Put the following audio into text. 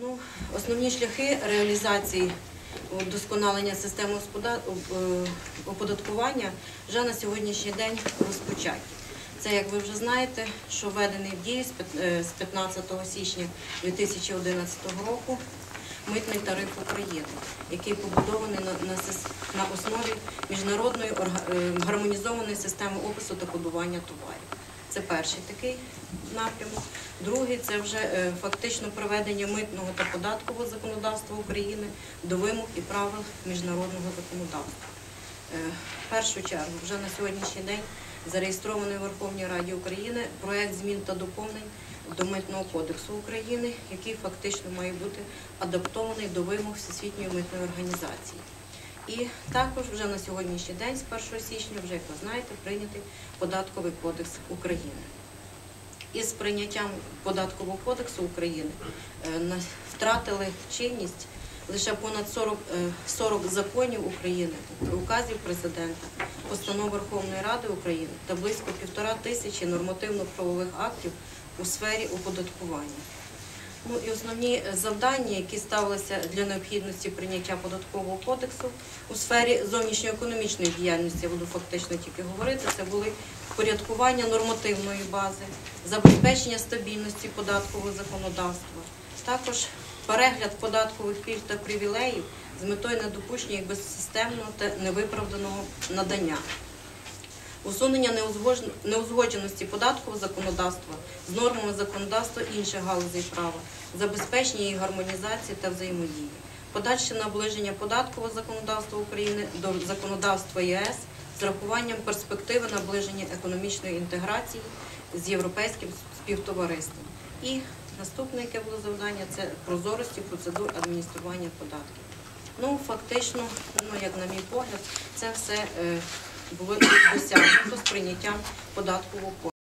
Ну, Основні шляхи реалізації вдосконалення системи е, оподаткування вже на сьогоднішній день розпочаті. Це, як ви вже знаєте, що введений в дію з пят- е, з 15 січня 2011 року митний тариф України, який побудований на основі міжнародної е, гармонізованої системи опису та кодування товарів. Це перший такий напрямок. Другий це вже е, фактично приведення митного та податкового законодавства України до вимог і правил міжнародного законодавства. Е, В першу чергу вже на сьогоднішній день зареєстрований у Верховній Раді України проект змін та доповнень до Митного кодексу України, який фактично має бути адаптований до вимог Всесвітньої митної організації. І також вже на сьогоднішній день, з 1 січня, вже як ви знаєте, прийнятий податковий кодекс України. Із прийняттям податкового кодексу України е, втратили чинність лише понад 40, е, 40 законів України, указів президента, постанов Верховної Ради України та близько півтора тисячі нормативно-правових актів у сфері оподаткування. Ну і основні е, завдання, які ставилися для необхідності прийняття податкового кодексу у сфері зовнішньоекономічної діяльності, я буду фактично тільки говорити, це були впорядкування нормативної бази, забезпечення стабільності податкового законодавства, також перегляд податкових пільг та привілеїв з метою недопущення їх безсистемного та невиправданого надання усунення неузгодженості податкового законодавства з нормами законодавства інших галузей права, забезпечення їх гармонізації та взаємодії, подальше наближення податкового законодавства України до законодавства ЄС з рахуванням перспективи наближення економічної інтеграції з європейським співтовариством. І наступне, яке було завдання, це прозорості процедур адміністрування податків. Ну, фактично, ну як на мій погляд, це все е, було досягнуто з прийняттям податкового кодексу.